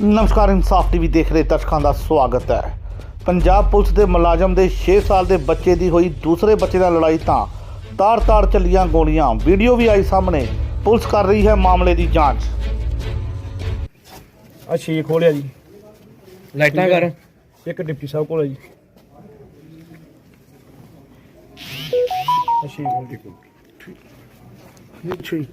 ਨਮਸਕਾਰ ਇਨਸਾਫ ਟੀਵੀ ਦੇਖ ਰਹੇ ਦਰਸ਼ਕਾਂ ਦਾ ਸਵਾਗਤ ਹੈ। ਪੰਜਾਬ ਪੁਲਿਸ ਦੇ ਮੁਲਾਜ਼ਮ ਦੇ 6 ਸਾਲ ਦੇ ਬੱਚੇ ਦੀ ਹੋਈ ਦੂਸਰੇ ਬੱਚੇ ਨਾਲ ਲੜਾਈ ਤਾਂ ਤਾੜ-ਤਾੜ ਚੱਲੀਆਂ ਗੋਲੀਆਂ। ਵੀਡੀਓ ਵੀ ਆਈ ਸਾਹਮਣੇ। ਪੁਲਿਸ ਕਰ ਰਹੀ ਹੈ ਮਾਮਲੇ ਦੀ ਜਾਂਚ। ਆ ਛੇ ਖੋਲਿਆ ਜੀ। ਲਾਈਟਾਂ ਕਰ। ਇੱਕ ਡਿਪਟੀ ਸਾਹਿਬ ਕੋਲ ਹੈ ਜੀ। ਆ ਛੇ ਖੋਲ ਜੀ ਅੱਛਾ ਜੀ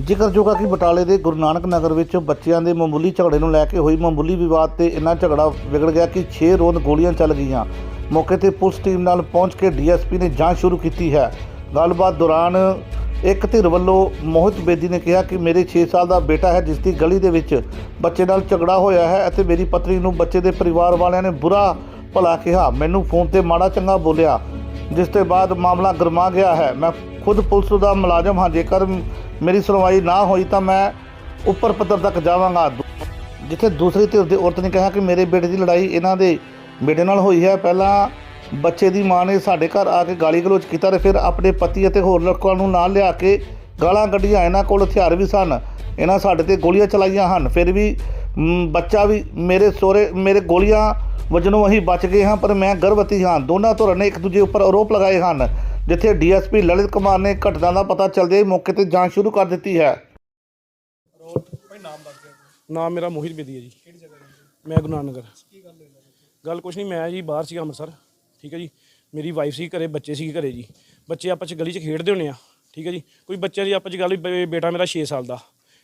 ਜ਼ਿਕਰਯੋਗ ਹੈ ਕਿ ਬਟਾਲੇ ਦੇ ਗੁਰੂ ਨਾਨਕ ਨਗਰ ਵਿੱਚ ਬੱਚਿਆਂ ਦੇ ਮਾਮੂਲੀ ਝਗੜੇ ਨੂੰ ਲੈ ਕੇ ਹੋਈ ਮਾਮੂਲੀ ਵਿਵਾਦ ਤੇ ਇੰਨਾ ਝਗੜਾ ਵਿਗੜ ਗਿਆ ਕਿ 6 ਰੋਂਦ ਗੋਲੀਆਂ ਚੱਲ ਗਈਆਂ। ਮੌਕੇ ਤੇ ਪੁਲਿਸ ਟੀਮ ਨਾਲ ਪਹੁੰਚ ਕੇ ਡੀਐਸਪੀ ਨੇ ਜਾਂਚ ਸ਼ੁਰੂ ਕੀਤੀ ਹੈ। ਗੱਲਬਾਤ ਦੌਰਾਨ ਇੱਕ ਧਿਰ ਵੱਲੋਂ ਮੋਹਿਤ ਬੇਦੀ ਨੇ ਕਿਹਾ ਕਿ ਮੇਰੇ 6 ਸਾਲ ਦਾ ਬੇਟਾ ਹੈ ਜਿਸ ਦੀ ਗਲੀ ਦੇ ਵਿੱਚ ਬੱਚੇ ਨਾਲ ਝਗੜਾ ਹੋਇਆ ਹੈ ਅਤੇ ਮੇਰੀ ਪਤਨੀ ਨੂੰ ਬੱਚੇ ਦੇ ਪਰਿਵਾਰ ਵਾਲਿਆਂ ਨੇ ਬੁਰਾ ਭਲਾ ਕਿਹਾ। ਮੈਨੂੰ ਫੋਨ ਤੇ ਮਾੜਾ ਚੰਗਾ ਬੋਲਿਆ, ਜਿਸ ਤੋਂ ਬਾਅਦ ਮਾਮਲਾ ਗਰਮਾ ਗਿਆ ਹੈ। ਮੈਂ ਖੁਦ ਪੁਲਿਸ ਦਾ ਮੁਲਾਜ਼ਮ ਹਾਂ, ਜੇਕਰ ਮੇਰੀ ਸੁਣਵਾਈ ਨਾ ਹੋਈ ਤਾਂ ਮੈਂ ਉੱਪਰ ਪੱਧਰ ਤੱਕ ਜਾਵਾਂਗਾ। ਜਿੱਥੇ ਦੂਸਰੀ ਧਿਰ ਦੇ ਔਰਤ ਨੇ ਕਿਹਾ ਕਿ ਮੇਰੇ ਬੇਟੇ ਦੀ ਲੜਾਈ ਇਹਨਾਂ ਦੇ ਬੇਟੇ ਨਾਲ ਹੋਈ ਹੈ। ਪਹਿਲਾਂ ਬੱਚੇ ਦੀ ਮਾਂ ਨੇ ਸਾਡੇ ਘਰ ਆ ਕੇ ਗਾਲੀ ਗਲੋਚ ਕੀਤਾ ਤੇ ਫਿਰ ਆਪਣੇ ਪਤੀ ਅਤੇ ਹੋਰ ਲੋਕਾਂ ਨੂੰ ਨਾਲ ਲਿਆ ਕੇ ਗਾਲਾਂ ਕੱਢੀਆਂ। ਇਹਨਾਂ ਕੋਲ ਹਥਿਆਰ ਵੀ ਸਨ। ਇਹਨਾਂ ਸਾਡੇ ਤੇ ਗੋਲੀਆਂ ਚਲਾਈਆਂ ਹਨ। ਫਿਰ ਵੀ ਬੱਚਾ ਵੀ ਮੇਰੇ ਸੋਰੇ ਮੇਰੇ ਗੋਲੀਆਂ ਵਜਨੋਂ ਅਸੀਂ ਬਚ ਗਏ ਹਾਂ, ਪਰ ਮੈਂ ਗਰਭਵਤੀ ਹਾਂ। ਦੋਨਾਂ ਧਿਰਾਂ ਨੇ ਇੱਕ ਦੂਜੇ ਉੱਪਰ ਆਰੋਪ ਲਗਾਏ ਹਨ, ਜਿੱਥੇ ਡੀਐਸਪੀ ਲਲਿਤ ਕੁਮਾਰ ਨੇ ਘਟਨਾ ਦਾ ਪਤਾ ਚੱਲਦੇ ਹੀ ਮੌਕੇ ਤੇ ਜਾਂਚ ਸ਼ੁਰੂ ਕਰ ਦਿੱਤੀ ਹੈ। ਨਾਮ ਮੇਰਾ ਮੋਹਿਤ ਬੇਦੀ ਹੈ ਜੀ। ਮੈਂ ਗੁਰੂ ਨਾਨਕ ਗੱਲ ਗੱਲ ਕੁਛ ਨਹੀਂ, ਮੈਂ ਜੀ ਬਾਹਰ ਸੀ ਅੰਮ੍ਰਿਤਸਰ। ਠੀਕ ਹੈ ਜੀ? ਮੇਰੀ ਵਾਈਫ ਸੀ ਘਰੇ, ਬੱਚੇ ਸੀ ਘਰੇ ਜੀ। ਬੱਚੇ ਆਪਾਂ ਚ ਗਲੀ 'ਚ ਖੇਡਦੇ ਹੁੰਦੇ ਆ, ਠੀਕ ਹੈ ਜੀ? ਕੋਈ ਬੱਚਿਆਂ ਦੀ ਆਪਾਂ ਚ ਗੱਲ ਹੋਈ, ਬੇ- ਬੇਟਾ ਮੇਰਾ 6 ਸਾਲ ਦਾ।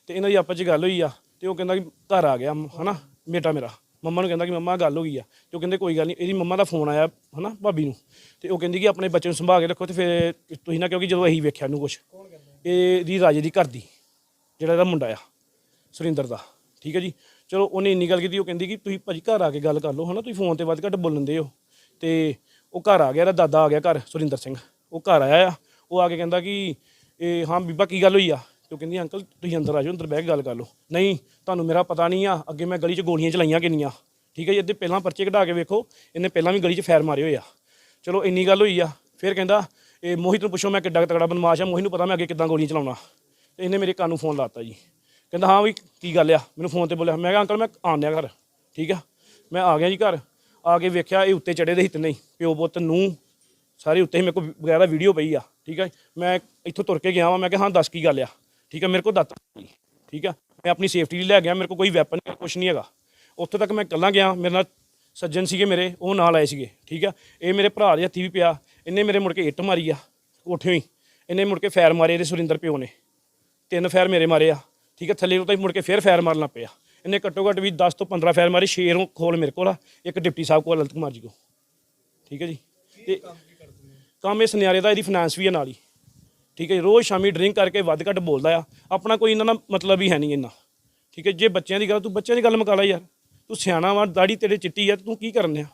ਤੇ ਇਹਨਾਂ ਦੀ ਆਪਸ ਚ ਗੱਲ ਹੋਈ ਆ, ਤੇ ਉਹ ਕਹਿੰਦਾ ਕਿ ਘਰ ਆ ਗਿਆ, ਹਨਾ? ਬੇਟਾ ਮੇਰਾ। ਮੰਮਾ ਨੂੰ ਕਹਿੰਦਾ ਕਿ ਮੰਮਾ, ਗੱਲ ਹੋ ਗਈ ਆ। ਤੇ ਉਹ ਕਹਿੰਦੇ ਕੋਈ ਗੱਲ ਨਹੀਂ ਇਹਦੀ ਮੰਮਾ ਦਾ ਫੋਨ ਆਇਆ, ਹਨਾ, ਭਾਬੀ ਨੂੰ। ਤੇ ਉਹ ਕਹਿੰਦੀ ਕਿ ਆਪਣੇ ਬੱਚੇ ਨੂੰ ਸੰਭਾਲ ਕੇ ਰੱਖੋ ਤੇ ਫਿਰ ਤੁਸੀਂ ਨਾ ਕਿਉਂਕਿ ਜਦੋਂ ਅਸੀਂ ਵੇਖਿਆ ਇਹਨੂੰ ਕੁਛ। ਇਹਦੀ ਰਾਜੇ ਦੀ ਘਰ ਦੀ, ਜਿਹੜਾ ਇਹਦਾ ਮੁੰਡਾ ਆ, ਸੁਰਿੰਦਰ ਦਾ। ਠੀਕ ਹੈ ਜੀ? ਚਲੋ ਉਹਨੇ ਇੰਨੀ ਗੱਲ ਕੀਤੀ, ਉਹ ਕਹਿੰਦੀ ਕਿ ਤੁਸੀਂ ਭਾਜੀ ਘਰ ਆ ਕੇ ਗੱਲ ਕਰ ਲਓ, ਹਨਾ? ਤੁਸੀਂ ਫੋਨ ਤੇ ਵੱਧ ਘੱਟ ਬੋਲਣ ਦੇ ਹੋ। ਤੇ ਉਹ ਘਰ ਆ ਗਿਆ, ਇਹਦਾ ਦਾਦਾ ਆ ਗਿਆ ਘਰ, ਸੁਰਿੰਦਰ ਸਿੰਘ। ਉਹ ਘਰ ਆਇਆ ਆ। ਉਹ ਆ ਕੇ ਕਹਿੰਦਾ ਕਿ, ਇਹ ਹਾਂ ਬੀਬਾ, ਕੀ ਗੱਲ ਹੋਈ ਆ? ਤੇ ਉਹ ਕਹਿੰਦੀ, ਅੰਕਲ, ਤੁਸੀਂ ਅੰਦਰ ਆ ਜਾਓ, ਅੰਦਰ ਬਹਿ ਕੇ ਗੱਲ ਕਰ ਲਓ। ਨਹੀਂ, ਤੁਹਾਨੂੰ ਮੇਰਾ ਪਤਾ ਨਹੀਂ ਆ, ਅੱਗੇ ਮੈਂ ਗਲੀ 'ਚ ਗੋਲੀਆਂ ਚਲਾਈਆਂ ਕਿੰਨੀਆਂ। ਠੀਕ ਹੈ ਜੀ ਇਹਦੇ ਪਹਿਲਾਂ ਪਰਚੇ ਕਢਾ ਕੇ ਵੇਖੋ, ਇਹਨੇ ਪਹਿਲਾਂ ਵੀ ਗਲੀ 'ਚ ਫੈਰ ਮਾਰੇ ਹੋਏ ਆ। ਚਲੋ, ਇੰਨੀ ਗੱਲ ਹੋਈ ਆ। ਫਿਰ ਕਹਿੰਦਾ, ਇਹ ਮੋਹਿਤ ਨੂੰ ਪੁੱਛੋ, ਮੈਂ ਕਿੱਡਾ ਕੁ ਤਗੜਾ ਬਦਮਾਸ਼ ਆ, ਮੋਹਿਤ ਨੂੰ ਪਤਾ ਮੈਂ ਅੱਗੇ ਕਿੱਦਾਂ ਗੋਲੀਆਂ ਚਲਾਉਣਾ। ਤੇ ਇਹਨੇ ਮੇਰੇ ਕੰਨ ਨੂੰ ਫੋਨ ਲਾਤਾ ਜੀ। ਕਹਿੰਦਾ, ਹਾਂ ਵੀ, ਕੀ ਗੱਲ ਆ? ਮੈਨੂੰ ਫੋਨ ਤੇ ਬੋਲਿਆ, ਮੈਂ ਕਿਹਾ, ਅੰਕਲ, ਮੈਂ ਆਉਂਦਿਆ ਘਰ। ਠੀਕ ਆ? ਮੈਂ ਆ ਗਿਆ ਜੀ ਘਰ। ਆ ਕੇ ਵੇਖਿਆ, ਇਹ ਉੱਤੇ ਚੜੇ ਦੇ ਸੀ ਤਿੰਨੇ ਹੀ ਪਿਓ ਪੁੱਤ ਨੂੰ ਸਾਰੇ ਉੱਤੇ ਹੀ ਮੇਰੇ ਕੋਲ ਵਗੈਰਾ ਵੀਡੀਓ ਪਈ ਆ, ਠੀਕ ਆ ਮੈਂ ਇੱਥੋਂ ਤੁਰ ਕੇ ਗਿਆ ਵਾਂ, ਮੈਂ ਕਿਹਾ, ਹਾਂ, ਦੱਸ ਕੀ ਗੱਲ ਆ? ਠੀਕ ਆ, ਮੇਰੇ ਕੋਲ ਦੱਤ ਠੀਕ ਆ। ਮੈਂ ਆਪਣੀ ਸੇਫਟੀ ਲਈ ਲੈ ਗਿਆ, ਮੇਰੇ ਕੋਲ ਕੋਈ ਵੈਪਨ ਕੁਝ ਨਹੀਂ ਹੈਗਾ। ਉੱਥੇ ਤੱਕ ਮੈਂ ਇਕੱਲਾ ਗਿਆ, ਮੇਰੇ ਨਾਲ ਸੱਜਣ ਸੀਗੇ ਮੇਰੇ, ਉਹ ਨਾਲ ਆਏ ਸੀਗੇ, ਠੀਕ ਆ। ਇਹ ਮੇਰੇ ਭਰਾ ਦੇ ਹੱਥੀ ਵੀ ਪਿਆ, ਇਹਨੇ ਮੇਰੇ ਮੁੜ ਕੇ ਇੱਟ ਮਾਰੀ ਆ ਕੋਠਿਓਂ ਹੀ। ਇਹਨੇ ਮੁੜ ਕੇ ਫੈਰ ਮਾਰੇ ਇਹਦੇ ਸੁਰਿੰਦਰ ਪਿਓ ਨੇ। ਤਿੰਨ ਫੈਰ ਮੇਰੇ ਮਾਰੇ ਆ, ਠੀਕ ਆ। ਥੱਲੇ ਉਤਾਂ ਹੀ ਮੁੜ ਕੇ ਫੇਰ ਫੈਰ ਮਾਰਨ ਲੱਗ ਪਿਆ। ਇਹਨੇ ਘੱਟੋ ਘੱਟ ਵੀ 10 ਤੋਂ 15 ਫੈਰ ਮਾਰੇ ਸ਼ੇਰੋਂ ਖੋਲ ਮੇਰੇ ਕੋਲ ਆ। ਇੱਕ ਡਿਪਟੀ ਸਾਹਿਬ ਕੋਲ ਅਲਤ ਕੁਮਾਰ ਜੀ ਕੋ ਠੀਕ ਹੈ ਜੀ? ਤੇ ਕੰਮ ਇਸ ਨਿਆਰੇ ਦਾ ਇਹਦੀ ਫਾਈਨਾਂਸ ਵੀ ਹੈ ਨਾਲ ਹੀ। ਠੀਕ ਹੈ ਜੀ, ਰੋਜ਼ ਸ਼ਾਮੀ ਡਰਿੰਕ ਕਰਕੇ ਵੱਧ ਘੱਟ ਬੋਲਦਾ ਆ। ਆਪਣਾ ਕੋਈ ਇਹਨਾਂ ਦਾ ਮਤਲਬ ਹੀ ਹੈ ਨਹੀਂ ਇੰਨਾ। ਠੀਕ ਹੈ? ਜੇ ਬੱਚਿਆਂ ਦੀ ਗੱਲ ਤੂੰ ਬੱਚਿਆਂ ਦੀ ਗੱਲ ਮੁਕਾ ਲੈ ਯਾਰ। ਤੂੰ ਸਿਆਣਾ ਵਾ ਦਾੜੀ ਤੇਰੇ ਚਿੱਟੀ ਆ ਤੂੰ ਕੀ ਕਰਨ ਆ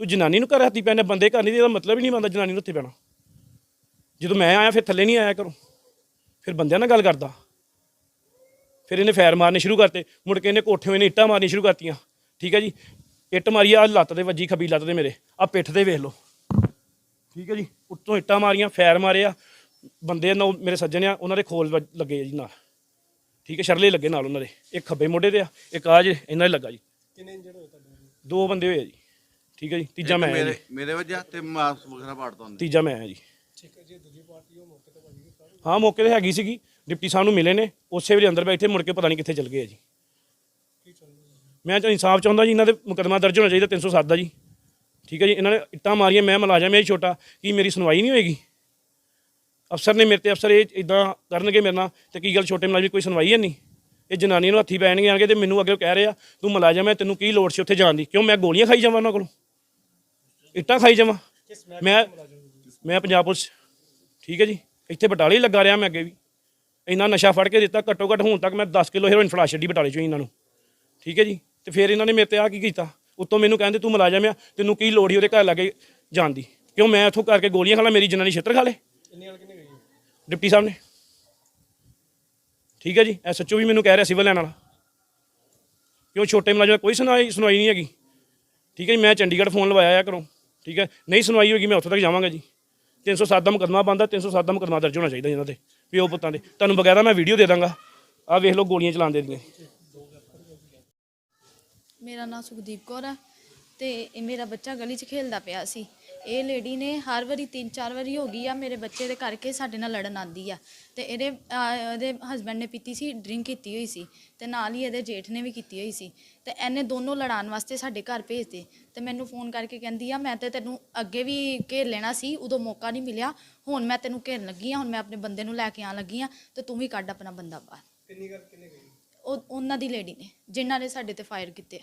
ਤੂੰ ਜਨਾਨੀ ਨੂੰ ਘਰ ਹੱਥੀ ਪੈਣੇ ਬੰਦੇ ਘਰ ਨਹੀਂ ਇਹਦਾ ਮਤਲਬ ਹੀ ਨਹੀਂ ਬਣਦਾ ਜਨਾਨੀ ਨੂੰ ਉੱਥੇ ਪੈਣਾ। ਜਦੋਂ ਮੈਂ ਆਇਆ ਫਿਰ ਥੱਲੇ ਨਹੀਂ ਆਇਆ ਕਰੋ ਫਿਰ ਬੰਦਿਆਂ ਨਾਲ ਗੱਲ ਕਰਦਾ। ਫਿਰ ਇਹਨੇ ਫੈਰ ਮਾਰਨੇ ਸ਼ੁਰੂ ਕਰਤੇ। ਮੁੜ ਕੇ ਇਹਨੇ ਕੋਠੇ ਇਹਨੇ ਇੱਟਾਂ ਮਾਰਨੀਆਂ ਸ਼ੁਰੂ ਕਰਤੀਆਂ। ਠੀਕ ਹੈ ਜੀ? ਇੱਟ ਮਾਰੀ ਆ ਲੱਤ ਦੇ ਵੱਜੀ ਖੱਬੀ ਲੱਤ ਦੇ ਮੇਰੇ। ਆ ਪਿੱਠ ਦੇ ਵੇਖ ਲਓ। ਠੀਕ ਹੈ ਜੀ? ਉੱਤੋਂ ਇੱਟਾਂ ਮਾਰੀਆਂ ਫੈਰ ਮਾਰੇ ਆ ਬੰਦੇ ਨਾਲ ਮੇਰੇ ਸੱਜਣ ਆ ਉਹਨਾਂ ਦੇ ਖੋਲ ਵੱਜ- ਲੱਗੇ ਆ ਜੀ ਨਾਲ। ਠੀਕ ਹੈ? ਸ਼ਰਲੇ ਲੱਗੇ ਨਾਲ ਉਹਨਾਂ ਦੇ। ਇੱਕ ਖੱਬੇ ਮੋਢੇ ਤੇ ਆ ਇੱਕ ਆ ਜੇ ਇਹਨਾਂ ਦੇ ਲੱਗਾ ਜੀ। ਕਿੰਨੇ ਇੰਜਰਡ ਹੋਏ ਤੁਹਾਡੇ ਦੋ ਬੰਦੇ ਹੋਏ ਆ ਜੀ। ਠੀਕ ਹੈ ਜੀ? ਤੀਜਾ ਮੈਂ ਮੇਰੇ ਜੀ। ਮੇਰੇ ਵਜ੍ਹਾ ਤੇ ਮਾਸ ਵਗੈਰਾ ਪਾੜ ਤੋਂ ਤੀਜਾ ਮੈਂ ਆ ਜੀ। ਹਾਂ ਮੌਕੇ ਤੇ ਹੈਗੀ ਸੀਗੀ। ਡਿਪਟੀ ਸਾਹਿਬ ਨੂੰ ਮਿਲੇ ਨੇ, ਉਸੇ ਵੇਲੇ ਅੰਦਰ ਬੈਠੇ, ਮੁੜ ਕੇ ਪਤਾ ਨਹੀਂ ਕਿੱਥੇ ਚਲ ਗਏ ਆ ਜੀ। ਮੈਂ ਤਾਂ ਇਨਸਾਫ ਚਾਹੁੰਦਾ ਜੀ, ਇਹਨਾਂ ਦੇ ਮੁਕੱਦਮਾ ਦਰਜ ਹੋਣਾ ਚਾਹੀਦਾ 307 ਦਾ ਜੀ। ਠੀਕ ਹੈ ਜੀ, ਇਹਨਾਂ ਨੇ ਇੱਟਾਂ ਮਾਰੀਆਂ, ਮੈਂ ਮੁਲਾਜ਼ਮ ਮੇਰੀ ਛੋਟਾ, ਕੀ ਮੇਰੀ ਸੁਣਵਾਈ ਨਹੀਂ ਹੋਏਗੀ? ਅਫਸਰ ਨੇ ਮੇਰੇ ਤੇ ਅਫਸਰ ਇਹ ਇਦਾਂ ਕਰਨਗੇ ਮੇਰੇ ਨਾਲ, ਤੇ ਕੀ ਗੱਲ ਛੋਟੇ ਮੁਲਾਜ਼ਮ ਦੀ ਕੋਈ ਸੁਣਵਾਈ ਹੈ ਨਹੀਂ? ਇਹ ਜਨਾਨੀ ਨੂੰ ਹੱਥੀ ਪੈਣਗੇ, ਆਣਗੇ ਤੇ ਮੈਨੂੰ ਅੱਗੇ ਕਹਿ ਰਿਹਾ ਤੂੰ ਮੁਲਾਜ਼ਮ ਹੈ, ਤੈਨੂੰ ਕੀ ਲੋੜ ਸੀ ਉੱਥੇ ਜਾਣ ਦੀ? ਕਿਉਂ ਮੈਂ ਗੋਲੀਆਂ ਖਾਈ ਜਾਵਾਂ ਉਹਨਾਂ ਕੋਲੋਂ? ਇੱਟਾਂ ਖਾਈ ਜਾਵਾਂ? ਮੈਂ ਮੈਂ ਪੰਜਾਬ ਪੁਲਿਸ ਠੀਕ ਹੈ ਜੀ, ਇੱਥੇ ਬਟਾਲੇ ਲੱਗਾ ਰਿਹਾ ਮੈਂ ਅੱਗੇ ਵੀ। ਇੰਨਾ ਨਸ਼ਾ ਫੜ ਕੇ ਦਿੱਤਾ ਘੱਟੋ ਘੱਟ ਹੁਣ ਤੱਕ ਮੈਂ 10 ਕਿਲੋ ਹੈਰੋਇਨ ਫੜਾ ਛੱਡੀ ਬਟਾਲੇ ਚੋਂ ਇਹਨਾਂ ਨੂੰ। ਠੀਕ ਹੈ ਜੀ? ਤੇ ਫਿਰ ਇਹਨਾਂ ਨੇ ਮੇਰੇ ਤੇ ਆ ਕੀ ਕੀਤਾ? ਉੱਤੋਂ ਮੈਨੂੰ ਕਹਿੰਦੇ ਤੂੰ ਮੁਲਾਜ਼ਮ ਆ ਤੈਨੂੰ ਕੀ ਲੋੜ ਹੀ ਉਹਦੇ ਘਰ ਲੱਗੇ ਜਾਣ ਦੀ? ਕਿਉਂ ਮੈਂ ਇੱਥੋਂ ਕਰਕੇ ਗੋਲੀਆਂ ਖਾ ਲਾਂ ਮੇਰੀ ਜਨਾਨੀ ਛਿੱਤਰ ਖਾ ਲੇ? ਡਿਪਟੀ ਸਾਹਿਬ ਨੇ। ਠੀਕ ਹੈ ਜੀ? ਐਸਐਚਓ ਵੀ ਮੈਨੂੰ ਕਹਿ ਰਿਹਾ ਸਿਵਲ ਲੈਣ ਵਾਲਾ। ਕਿਉਂ ਛੋਟੇ ਮੁਲਾਜ਼ਮ ਕੋਈ ਸੁਣਵਾਈ ਸੁਣਵਾਈ ਨਹੀਂ ਹੈਗੀ? ਠੀਕ ਹੈ ਜੀ? ਮੈਂ ਚੰਡੀਗੜ੍ਹ ਫੋਨ ਲਵਾਇਆ ਆ ਘਰੋਂ। ਠੀਕ ਹੈ? ਨਹੀਂ ਸੁਣਵਾਈ ਹੋਏਗੀ ਮੈਂ ਉੱਥੇ ਤੱਕ ਜਾਵਾਂਗਾ ਜੀ। 307 ਦਾ ਮੁਕੱਦਮਾ ਬੰਦਾ 307 ਦਾ ਮੁਕੱਦਮਾ ਦਰਜ ਹੋਣਾ ਚਾਹੀਦਾ ਇਹਨਾਂ ਤੇ। ਪਿਓ ਪੁੱਤਾਂ ਦੇ। ਤੁਹਾਨੂੰ ਬਗੈਰਾ ਮੈਂ ਵੀਡੀਓ ਦੇ ਦਾਂਗਾ। ਆਹ ਵੇਖ ਲਓ ਗੋਲੀਆਂ ਚਲਾਉਂਦੇ ਦੀਆਂ ਮੇਰਾ ਨਾਮ ਸੁਖਦੀਪ ਕੌਰ ਆ ਤੇ ਇਹ ਮੇਰਾ ਬੱਚਾ ਗਲੀ 'ਚ ਖੇਲਦਾ ਪਿਆ ਸੀ। ਇਹ ਲੇਡੀ ਨੇ ਹਰ ਵਾਰੀ ਤਿੰਨ ਚਾਰ ਵਾਰੀ ਹੋ ਗਈ ਆ ਮੇਰੇ ਬੱਚੇ ਦੇ ਕਰਕੇ ਸਾਡੇ ਨਾਲ ਲੜਨ ਆਂਦੀ ਆ। ਤੇ ਇਹਦੇ ਇਹਦੇ ਹਸਬੰਡ ਨੇ ਪੀਤੀ ਸੀ ਡਰਿੰਕ ਕੀਤੀ ਹੋਈ ਸੀ ਤੇ ਨਾਲ ਹੀ ਇਹਦੇ ਜੇਠ ਨੇ ਵੀ ਕੀਤੀ ਹੋਈ ਸੀ। ਤੇ ਇਹਨੇ ਦੋਨੋਂ ਲੜਾਉਣ ਵਾਸਤੇ ਸਾਡੇ ਘਰ ਭੇਜਦੇ ਤੇ ਮੈਨੂੰ ਫੋਨ ਕਰਕੇ ਕਹਿੰਦੀ ਆ ਮੈਂ ਤੇ ਤੈਨੂੰ ਅੱਗੇ ਵੀ ਘੇਰ ਲੈਣਾ ਸੀ ਉਦੋਂ ਮੌਕਾ ਨਹੀਂ ਮਿਲਿਆ। ਹੁਣ ਮੈਂ ਤੈਨੂੰ ਘੇਰਨ ਲੱਗੀ ਆ ਹੁਣ ਮੈਂ ਆਪਣੇ ਬੰਦੇ ਨੂੰ ਲੈ ਕੇ ਆਣ ਲੱਗੀ ਆ ਤੇ ਤੂੰ ਵੀ ਕੱਢ ਆਪਣਾ ਬੰਦਾ ਬਾਹਰ। ਕਿੰਨੀ ਗੱਲ ਕਿੰਨੇ ਗਈ ਉਹ ਉਹਨਾਂ ਦੀ ਲੇਡੀ ਨੇ ਜਿਨ੍ਹਾਂ ਨੇ ਸਾਡੇ ਤੇ ਫਾਇਰ ਕੀਤੇ ਆ।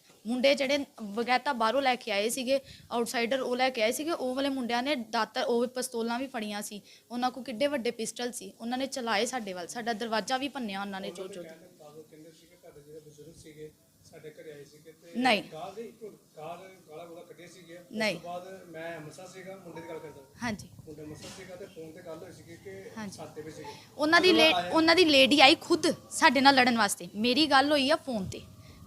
ਮੁੰਡੇ ਜਿਹੜੇ ਬਗੈਤਾ ਬਾਹਰੋਂ ਲੈ ਕੇ ਆਏ ਸੀਗੇ ਆਊਟਸਾਈਡਰ ਉਹ ਲੈ ਕੇ ਆਏ ਸੀਗੇ ਉਹ ਵਾਲੇ ਮੁੰਡਿਆਂ ਨੇ ਦਾਤਰ ਉਹ ਪਿਸਤੌਲਾਂ ਵੀ ਫੜੀਆਂ ਸੀ। ਉਹਨਾਂ ਕੋਲ ਕਿੱਡੇ ਵੱਡੇ ਪਿਸਟਲ ਸੀ। ਉਹਨਾਂ ਨੇ ਚਲਾਏ ਸਾਡੇ ਵੱਲ। ਸਾਡਾ ਦਰਵਾਜ਼ਾ ਵੀ ਭੰਨਿਆ ਉਹਨਾਂ ਨੇ ਚੋ ਚੋ ਨਹੀਂ। ਨਹੀਂ। ਬਾਅਦ ਮੈਂ ਅੰਮ੍ਰਿਤਸਰ ਸੀਗਾ ਮੁੰਡੇ ਦੀ ਗੱਲ ਕਰਦਾ। ਹਾਂਜੀ। ਮੁੰਡੇ ਅੰਮ੍ਰਿਤਸਰ ਸੀਗਾ ਤੇ ਫੋਨ ਤੇ ਗੱਲ ਹੋਈ ਸੀ ਕਿ ਹਾਂਜੀ। ਛਾਤੇ ਵਿੱਚ ਸੀਗੇ। ਉਹਨਾਂ ਦੀ ਲੇ ਉਹਨਾਂ ਦੀ ਲੇਡੀ ਆਈ ਖੁਦ ਸਾਡੇ ਨਾਲ ਲੜਨ ਵਾਸਤੇ। ਮੇਰੀ ਗੱਲ ਹੋਈ ਆ ਫੋਨ ਤੇ।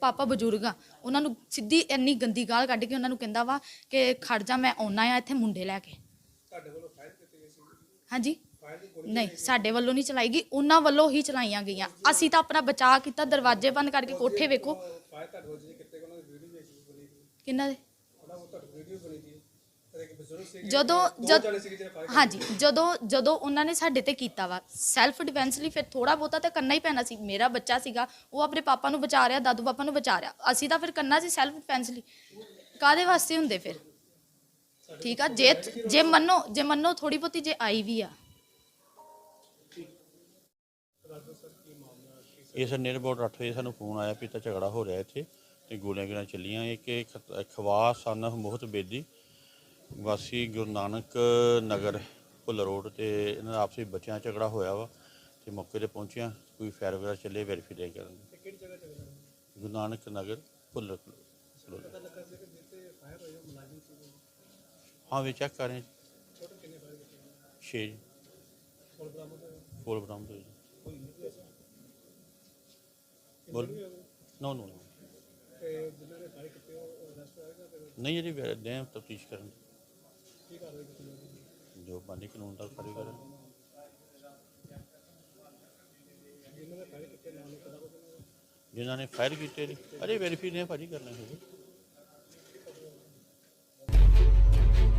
ਪਾਪਾ ਬਜ਼ੁਰਗ ਆ ਉਹਨਾਂ ਨੂੰ ਸਿੱਧੀ ਇੰਨੀ ਗੰਦੀ ਗਾਲ ਕੱਢ ਕੇ ਉਹਨਾਂ ਨੂੰ ਕਹਿੰਦਾ ਵਾ ਕਿ ਖੜ ਜਾ ਮੈਂ ਆਉਣਾ ਆ ਇੱਥੇ ਮੁੰਡੇ ਲੈ ਕੇ। ਹਾਂਜੀ। ਨਹੀਂ ਸਾਡੇ ਵੱਲੋਂ ਨਹੀਂ ਚਲਾਈ ਗਈ ਉਹਨਾਂ ਵੱਲੋਂ ਹੀ ਚਲਾਈਆਂ ਗਈਆਂ। ਅਸੀਂ ਤਾਂ ਆਪਣਾ ਬਚਾਅ ਕੀਤਾ ਦਰਵਾਜ਼ੇ ਬੰਦ ਕਰਕੇ ਕੋਠੇ ਵੇਖੋ। ਤੁਹਾਡੇ ਕਿਤੇ ਸੀ ਕਿੰਨਾ ਦੇ ਉਹਨਾਂ ਉਹ ਤੁਹਾਡੀ ਵੀਡੀਓ ਬਣੀ ਸੀ ਤੇ ਇੱਕ ਬਜ਼ੁਰਗ ਸੀ ਜਦੋਂ ਜਦ ਹਾਂਜੀ ਜਦੋਂ ਜਦੋਂ ਉਹਨਾਂ ਨੇ ਸਾਡੇ ਤੇ ਕੀਤਾ ਵਾ ਸੈਲਫ ਡਿਫੈਂਸ ਲਈ ਫਿਰ ਥੋੜਾ ਬਹੁਤਾ ਤਾਂ ਕਰਨਾ ਹੀ ਪੈਣਾ ਸੀ। ਮੇਰਾ ਬੱਚਾ ਸੀਗਾ ਉਹ ਆਪਣੇ ਪਾਪਾ ਨੂੰ ਬਚਾ ਰਿਹਾ ਦਾਦੂ ਪਾਪਾ ਨੂੰ ਬਚਾ ਰਿਹਾ। ਅਸੀਂ ਤਾਂ ਫਿਰ ਕਰਨਾ ਸੀ ਸੈਲਫ ਡਿਫੈਂਸ ਲਈ। ਕਾਦੇ ਵਾਸਤੇ ਹੁੰਦੇ ਫਿਰ? ਠੀਕ ਆ ਜੇ ਜੇ ਮੰਨੋ ਜੇ ਮੰਨੋ ਥੋੜੀ ਬਹੁਤੀ ਜੇ ਆਈ ਵੀ ਆ। ਇਸ ਅਬਾਊਟ 8 ਵਜੇ ਸਾਨੂੰ ਫੋਨ ਆਇਆ ਵੀ ਤਾਂ ਝਗੜਾ ਹੋ ਰਿਹਾ ਇੱਥੇ ਤੇ ਗੋਲੀਆਂ ਗੋਲੀਆਂ ਚੱਲੀਆਂ। ਇੱਕ ਖਵਾ ਸਨ ਮੋਹਤ ਬੇਦੀ। ਵਾਸੀ ਗੁਰੂ ਨਾਨਕ ਨਗਰ ਭੁੱਲ ਰੋਡ ਤੇ ਇਹਨਾਂ ਦਾ ਆਪਸੀ ਬੱਚਿਆਂ ਝਗੜਾ ਹੋਇਆ ਵਾ ਤੇ ਮੌਕੇ ਤੇ ਪਹੁੰਚਿਆ, ਕੋਈ ਫਾਇਰ ਵਗੈਰਾ ਚੱਲੇ, ਵੈਰੀਫਾਈ ਕਰਨ। ਕਿਹੜੀ ਜਗ੍ਹਾ ਚੱਲ ਗੁਰੂ ਨਾਨਕ ਨਗਰ ਭੁੱਲਰ ਪਤਾ ਹਾਂ, ਵੀ ਚੈੱਕ ਕਰ ਰਹੇ ਛੇ ਕਿੰਨੇ ਫਾਇਰ ਕੀਤੇ 6 ਕੋਲ ਬਰਾਮਦ ਹੋਇਆ ਫੋਲ ਨਹੀਂ ਸੀ ਬੋਲ। ਨੋ ਨੋ ਨਹੀਂ ਜਿਹੜੀ ਦੇ ਤਫਤੀਸ਼ ਕਰਨ ਕੀ ਕਾਰਵਾਈ ਕੀਤੀ ਜਾਊਗੀ ਜੋ ਬਾਨੀ ਕਾਨੂੰਨ ਦਾ ਕਾਰਵਾਈ ਕਰਨ। ਜਿਨ੍ਹਾਂ ਨੇ ਫਾਇਰ ਕੀਤੇ ਨੇ। ਅਰੇ ਵੈਰੀਫਾਈ ਨੇ ਭਾਜੀ ਕਰਨਾ ਹੈ।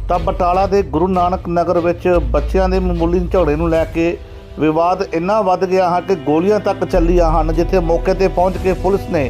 ਤਾਂ ਬਟਾਲਾ ਦੇ ਗੁਰੂ ਨਾਨਕ ਨਗਰ ਵਿੱਚ ਬੱਚਿਆਂ ਦੇ ਮਾਮੂਲੀ ਝਗੜੇ ਨੂੰ ਲੈ ਕੇ ਵਿਵਾਦ ਇੰਨਾ ਵੱਧ ਗਿਆ ਹੈ ਕਿ ਗੋਲੀਆਂ ਤੱਕ ਚੱਲੀਆਂ ਹਨ, ਜਿੱਥੇ ਮੌਕੇ ਤੇ ਪਹੁੰਚ ਕੇ ਪੁਲਿਸ ਨੇ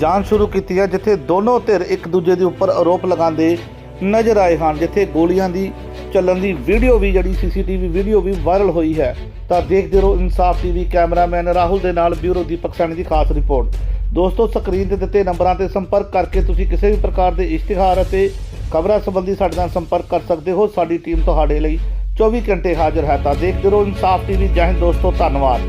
ਜਾਂਚ ਸ਼ੁਰੂ ਕੀਤੀ ਹੈ, ਜਿੱਥੇ ਦੋਨੋਂ ਧਿਰ ਇੱਕ ਦੂਜੇ ਦੇ ਉੱਪਰ ਆਰੋਪ ਲਗਾਉਂਦੇ ਨਜ਼ਰ ਆਏ ਹਨ। ਜਿੱਥੇ ਗੋਲੀਆਂ ਦੀ ਚੱਲਣ ਦੀ ਵੀਡੀਓ ਵੀ ਜਿਹੜੀ ਸੀਸੀਟੀਵੀ ਵੀਡੀਓ ਵੀ ਵਾਇਰਲ ਹੋਈ ਹੈ, ਤਾਂ ਦੇਖਦੇ ਰਹੋ ਇਨਸਾਫ ਟੀਵੀ ਕੈਮਰਾਮੈਨ ਰਾਹੁਲ ਦੇ ਨਾਲ ਬਿਊਰੋ ਦੀਪਕ ਸੈਣੀ ਦੀ ਖਾਸ ਰਿਪੋਰਟ। ਦੋਸਤੋ, ਸਕਰੀਨ ਤੇ ਦਿੱਤੇ ਨੰਬਰਾਂ ਤੇ ਸੰਪਰਕ ਕਰਕੇ ਤੁਸੀਂ ਕਿਸੇ ਵੀ ਪ੍ਰਕਾਰ ਦੇ ਇਸ਼ਤਿਹਾਰ ਅਤੇ ਖਬਰਾਂ ਸੰਬੰਧੀ ਸਾਡੇ ਨਾਲ ਸੰਪਰਕ ਕਰ ਸਕਦੇ ਹੋ। ਸਾਡੀ ਟੀਮ ਤੁਹਾਡੇ ਲਈ 24 ਘੰਟੇ ਹਾਜ਼ਰ ਹੈ। ਤਾਂ ਦੇਖਦੇ ਰਹੋ ਇਨਸਾਫ ਟੀਵੀ। ਜੈ ਹਿੰਦ ਦੋਸਤੋ, ਧੰਨਵਾਦ।